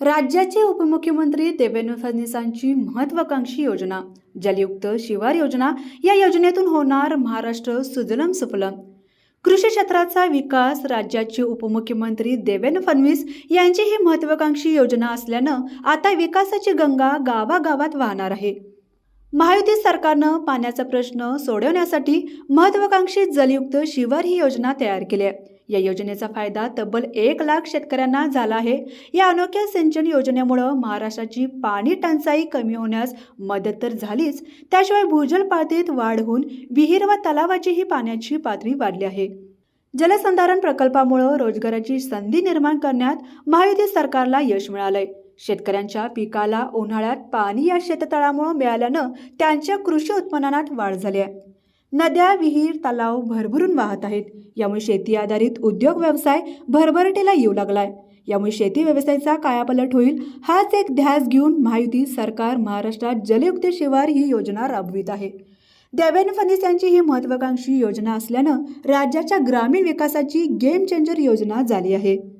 राज्याचे उपमुख्यमंत्री देवेंद्र फडणवीसांची महत्वाकांक्षी योजना जलयुक्त शिवार योजना या योजनेतून होणार महाराष्ट्र सुजलम सुफलम. कृषी क्षेत्राचा विकास राज्याचे उपमुख्यमंत्री देवेंद्र फडणवीस यांची ही महत्वाकांक्षी योजना असल्यानं आता विकासाची गंगा गावागावात वाहणार आहे. महायुती सरकारनं पाण्याचा प्रश्न सोडवण्यासाठी महत्वाकांक्षी जलयुक्त शिवार ही योजना तयार केली आहे. या योजनेचा फायदा तब्बल एक लाख शेतकऱ्यांना झाला आहे. या अनोख्या सिंचन योजनेमुळं महाराष्ट्राची पाणी टंचाई कमी होण्यास मदत तर झालीच त्याशिवाय भूजल पातळीत वाढ होऊन विहीर व तलावाचीही पाण्याची पातळी वाढली आहे. जलसंधारण प्रकल्पामुळं रोजगाराची संधी निर्माण करण्यात महायुती सरकारला यश मिळालंय. शेतकऱ्यांच्या पिकाला उन्हाळ्यात पाणी या शेततळामुळं मिळाल्यानं त्यांच्या कृषी उत्पन्नात वाढ झाली आहे. नद्या विहीर तलाव भरभरून वाहत आहेत. यामुळे शेती आधारित उद्योग व्यवसाय भरभरटीला येऊ लागलाय. यामुळे शेती व्यवसायाचा कायापलट होईल हाच एक ध्यास घेऊन महायुती सरकार महाराष्ट्रात जलयुक्त शिवार ही योजना राबवित आहे. देवेंद्र फडणवीस यांची ही महत्वाकांक्षी योजना असल्यानं राज्याच्या ग्रामीण विकासाची गेम चेंजर योजना झाली आहे.